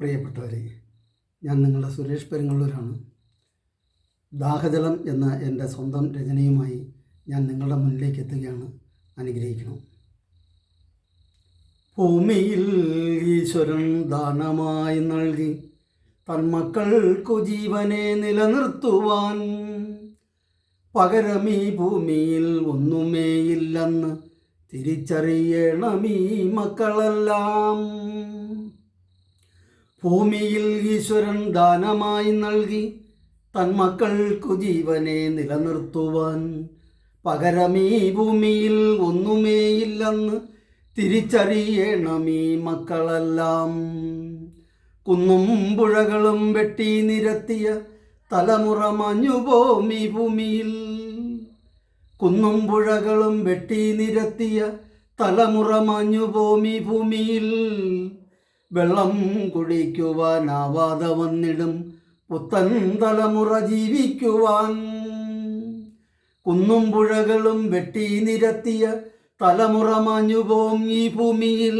പ്രിയപ്പെട്ടവരെ ഞാൻ നിങ്ങളുടെ സുരേഷ് പെരുങ്ങള്ളൂരാണ്. ദാഹജലം എന്ന എന്റെ സ്വന്തം രചനയുമായി ഞാൻ നിങ്ങളുടെ മുന്നിലേക്ക് എത്തുകയാണ് അനുഗ്രഹിക്കണം. ഭൂമിയിൽ ഈശ്വരൻ ദാനമായി നൽകി തന്മക്കൾക്കു ജീവനെ നിലനിർത്തുവാൻ. പകരം ഈ ഭൂമിയിൽ ഒന്നുമേയില്ലെന്ന് തിരിച്ചറിയണം ഈ മക്കളെല്ലാം. ഭൂമിയിൽ ഈശ്വരൻ ദാനമായി നൽകി തന്മക്കൾക്കു ജീവനെ നിലനിർത്തുവാൻ. പകരമീ ഭൂമിയിൽ ഒന്നുമേയില്ലെന്ന് തിരിച്ചറിയണമീ മക്കളെല്ലാം. കുന്നും പുഴകളും വെട്ടി നിരത്തിയ തലമുറ മഞ്ഞുപോമി ഭൂമിയിൽ. കുന്നും പുഴകളും വെട്ടി നിരത്തിയ തലമുറ മഞ്ഞുപോമി ഭൂമിയിൽ. വെള്ളം കുടിക്കുവാനാവാതെ വന്നിടും പുത്തൻ തലമുറ ജീവിക്കുവാൻ. കുന്നും പുഴകളും വെട്ടി നിരത്തിയ തലമുറ മാഞ്ഞുപോം ഈ ഭൂമിയിൽ.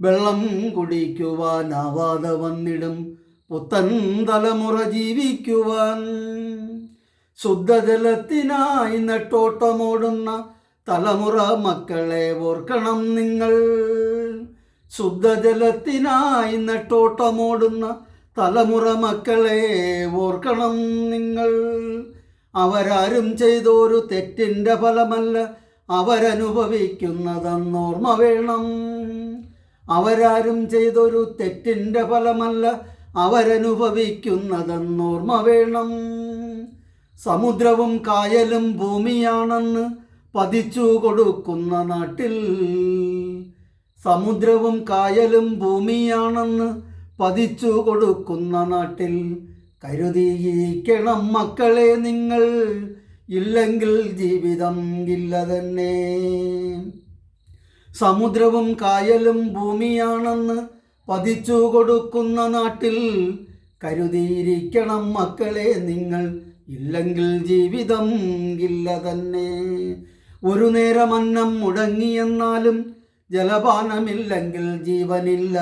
വെള്ളം കുടിക്കുവാനാവാതെ വന്നിടും പുത്തൻ തലമുറ ജീവിക്കുവാൻ. ശുദ്ധജലത്തിനായി നെട്ടോട്ടമോടുന്ന തലമുറ മക്കളെ ഓർക്കണം നിങ്ങൾ. ശുദ്ധജലത്തിനായി നെട്ടോട്ടമോടുന്ന തലമുറ മക്കളെ ഓർക്കണം നിങ്ങൾ. അവരാരും ചെയ്തൊരു തെറ്റിന്റെ ഫലമല്ല അവരനുഭവിക്കുന്നതെന്നോർമ്മ വേണം. അവരാരും ചെയ്തൊരു തെറ്റിന്റെ ഫലമല്ല അവരനുഭവിക്കുന്നതെന്നോർമ്മ വേണം. സമുദ്രവും കായലും ഭൂമിയാണെന്ന് പതിച്ചു കൊടുക്കുന്ന നാട്ടിൽ സമുദ്രവും കായലും ഭൂമിയാണെന്ന് പതിച്ചു കൊടുക്കുന്ന നാട്ടിൽ കരുതിയിരിക്കണം മക്കളെ നിങ്ങൾ. ഇല്ലെങ്കിൽ ജീവിതം ഇല്ല തന്നെ. സമുദ്രവും കായലും ഭൂമിയാണെന്ന് പതിച്ചു കൊടുക്കുന്ന നാട്ടിൽ കരുതിയിരിക്കണം മക്കളെ നിങ്ങൾ. ഇല്ലെങ്കിൽ ജീവിതം ഇല്ല തന്നെ. ഒരു നേരം അന്നം മുടങ്ങിയെന്നാലും ജലപാനമില്ലെങ്കിൽ ജീവനില്ല.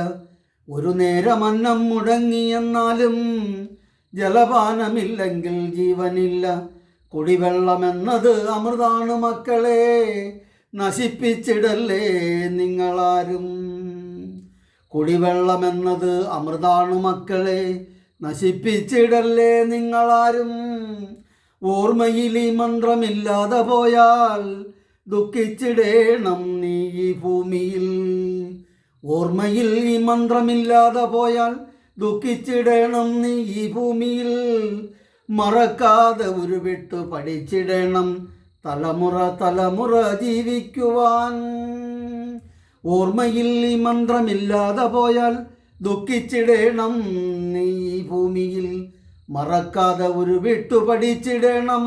ഒരു നേരം അന്നം മുടങ്ങിയെന്നാലും ജലപാനമില്ലെങ്കിൽ ജീവനില്ല. കുടിവെള്ളമെന്നത് അമൃതാണ് മക്കളെ നശിപ്പിച്ചിടല്ലേ നിങ്ങളാരും. കുടിവെള്ളമെന്നത് അമൃതാണ് മക്കളെ നശിപ്പിച്ചിടല്ലേ നിങ്ങളാരും. ഓർമ്മയിൽ ഈ മന്ത്രമില്ലാതെ പോയാൽ ദുഃഖിച്ചിടേണം നീ ഈ ഭൂമിയിൽ. ഓർമ്മയിൽ ഈ മന്ത്രമില്ലാതെ പോയാൽ ദുഃഖിച്ചിടേണം നീ ഈ ഭൂമിയിൽ. മറക്കാതെ ഉരുവിട്ട് പഠിച്ചിടണം തലമുറ തലമുറ ജീവിക്കുവാൻ. ഓർമ്മയിൽ ഈ മന്ത്രമില്ലാതെ പോയാൽ ദുഃഖിച്ചിടേണം നീ ഭൂമിയിൽ. മറക്കാതെ ഉരുവിട്ടു പഠിച്ചിടണം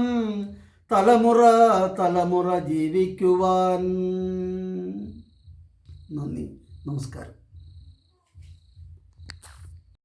തലമുറ തലമുറ ജീവിക്കുവാൻ. നന്ദി. നമസ്കാരം.